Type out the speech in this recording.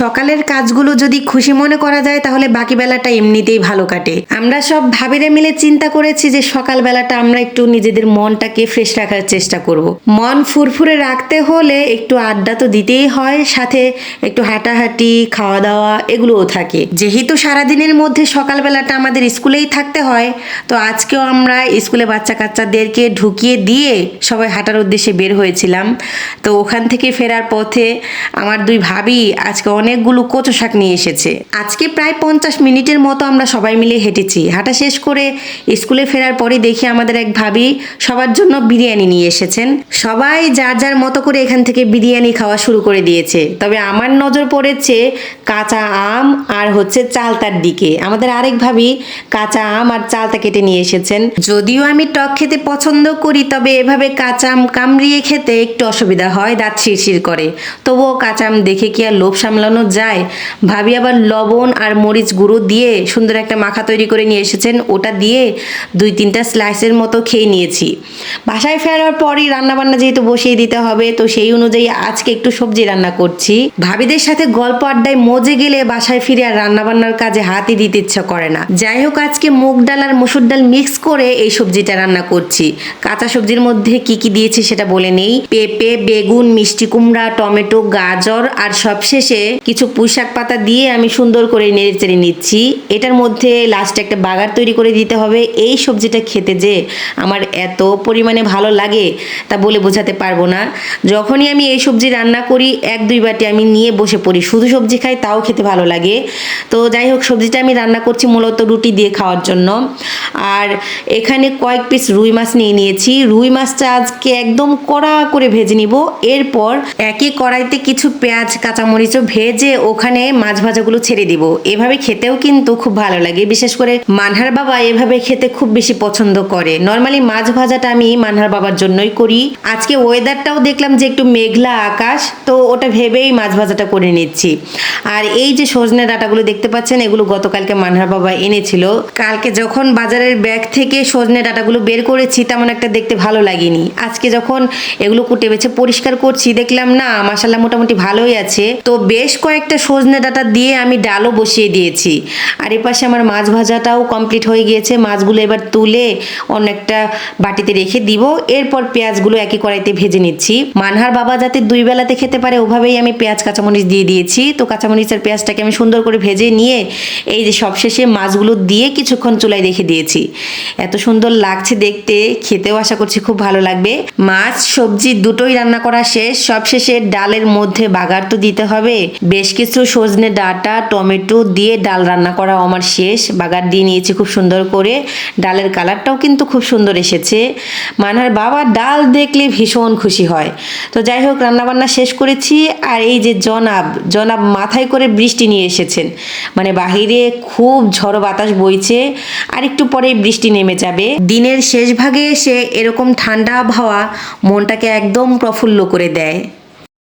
সকালের কাজগুলো যদি খুশি মনে করা যায়, তাহলে বাকি বেলাটা এমনিতেই ভালো কাটে। আমরা সব ভাবিরে মিলে চিন্তা করেছি যে সকাল বেলাটা আমরা একটু নিজেদের মনটাকে ফ্রেশ রাখার চেষ্টা করব। মন ফুরফুরে রাখতে হলে একটু আড্ডা তো দিতেই হয়, সাথে একটু হাঁটাহাঁটি খাওয়া দাওয়া এগুলোও থাকে। যেহেতু সারাদিনের মধ্যে সকালবেলাটা আমাদের স্কুলেই থাকতে হয়, তো আজকেও আমরা স্কুলে বাচ্চা কাচ্চাদেরকে ঢুকিয়ে দিয়ে সবাই হাঁটার উদ্দেশ্যে বের হয়েছিলাম। তো ওখান থেকে ফেরার পথে আমার দুই ভাবি আজকে অনেকগুলো কচু শাক নিয়ে এসেছে। আজকে প্রায় পঞ্চাশ মিনিটের মতো আমরা সবাই মিলে হেঁটেছি। হাঁটা শেষ করে স্কুলে ফেরার পরে দেখি আমাদের এক ভাবি সবার জন্য বিরিয়ানি নিয়ে এসেছেন। সবাই যার যার মতো করে এখান থেকে বিরিয়ানি খাওয়া শুরু করে দিয়েছে। তবে আমার নজর পড়েছে কাঁচা আম আর হচ্ছে চালতার দিকে। আমাদের আরেক ভাবি কাঁচা আম আর চালতা কেটে নিয়ে এসেছেন। যদিও আমি টক খেতে পছন্দ করি, তবে এভাবে কাঁচা আম কামড়িয়ে খেতে একটু অসুবিধা হয়, দাঁত শিরশির করে। তবুও কাঁচা আম দেখে কি আর লোভ সামলানো যায়। ভাবি আবার লবণ আর মরিচ গুঁড়ো দিয়ে সুন্দর একটা মাখা তৈরি করে নিয়ে এসেছেন। ওটা দিয়ে দুই তিনটা স্লাইসের মতো খেয়ে নিয়েছি। বাসায় ফেরার পরই রান্নাবান্না যেহেতু বসিয়ে দিতে হবে, তো সেই অনুযায়ী আজকে একটু সবজি রান্না করছি। ভাবিদের সাথে গল্প আড্ডায় মজে গেলে বাসায় ফিরে আর রান্নাবান্নার কাজে হাতই দিতে ইচ্ছা করে না। যাই হোক, আজকে মুগ ডাল আর মসুর ডাল মিক্স করে এই সবজিটা রান্না করছি। কাঁচা সবজির মধ্যে কি কি দিয়েছি সেটা বলে নেই। পেঁপে, বেগুন, মিষ্টি কুমড়া, টমেটো, গাজর আর সবশেষে কিছু পুঁইশাক পাতা দিয়ে আমি সুন্দর করে নেড়ে চেড়ে নিচ্ছি। এটার মধ্যে লাস্টে একটা বাগার তৈরি করে দিতে হবে। এই সবজিটা খেতে যে আমার এত পরিমাণে ভালো লাগে তা বলে বোঝাতে পারব না। যখনই আমি এই সবজি রান্না করি, এক দুই বাটি আমি নিয়ে বসে পড়ি। শুধু সবজি খাই, তাও খেতে ভালো লাগে। তো যাই হোক, সবজিটা আমি রান্না করছি মূলত রুটি দিয়ে খাওয়ার জন্য। আর এখানে কয়েক পিস রুই মাছ নিয়ে নিয়েছি। রুই মাছটা আজকে একদম কড়া করে ভেজে নিব। এরপর একই কড়াইতে কিছু পেঁয়াজ, কাঁচামরিচও ভেজে ওখানে মাছ ভাজাগুলো ছেড়ে দিব। এভাবে খেতেও কিন্তু খুব ভালো লাগে। বিশেষ করে মানহার বাবা এভাবে খেতে খুব বেশি পছন্দ করে। নর্মালি মাছ ভাজাটা আমি মানহার বাবার জন্যই করি। আজকে ওয়েদারটাও দেখলাম যে একটু মেঘলা আকাশ, তো ওটা ভেবেই মাছ ভাজাটা করে নিচ্ছি। আর এই যে সজনে ডাটাগুলো দেখতে পাচ্ছেন, এগুলো গতকালকে মানহার বাবা এনেছিল। কালকে যখন বাজারের ব্যাগ থেকে সজনে ডাঁটাগুলো বের করেছি, তেমন একটা দেখতে ভালো লাগেনি। আজকে যখন এগুলো কুটে বেছে পরিষ্কার করছি, দেখলাম না মাসাল্লাহ মোটামুটি ভালোই আছে। তো বেশ কয়েকটা সজনে ডাটা দিয়ে আমি ডালও বসিয়ে দিয়েছি। আর এ পাশে আমার মাছ ভাজাটাও কমপ্লিট হয়ে গিয়েছে। মাছগুলো এবার তুলে অন্য একটা বাটিতে রেখে দিব। এরপর পেঁয়াজগুলো একই কড়াইতে ভেজে নিচ্ছি। মানহার বাবা যাতে দুই বেলাতে খেতে পারে, ওভাবেই আমি পেঁয়াজ, কাঁচামরিচ দিয়ে দিয়েছি। তো কাঁচামরিচ আর পেঁয়াজটাকে আমি সুন্দর করে ভেজে নিয়ে, এই যে সবশেষে মাছগুলো দিয়ে কিছুক্ষণ চুলায় রেখে দিয়েছি এত সুন্দর লাগছে দেখতে, খেতেও আশা করছি খুব ভালো লাগবে। মাছ, সবজি দুটোই রান্না করা শেষ। সবশেষে ডালের মধ্যে বাগার তো দিতে হবে। বেশ কিছু সজনে ডাঁটা, টমেটো দিয়ে ডাল রান্না করা আমার শেষ। বাগার দিয়ে নিয়েছি খুব সুন্দর করে। ডালের কালারটাও কিন্তু খুব সুন্দর এসেছে। মানহার বাবা ডাল দেখলে ভীষণ খুশি হয়। তো যাই হোক, রান্নাবান্না শেষ করেছি। আর এই যে জনাব জনাব মাথায় করে বৃষ্টি নিয়ে এসেছেন। মানে বাহিরে খুব ঝড় বাতাস বইছে। আর একটু পরেই বৃষ্টি নেমে যাবে। দিনের শেষ ভাগে এসে এরকম ঠান্ডা আবহাওয়া মনটাকে একদম প্রফুল্ল করে দেয়।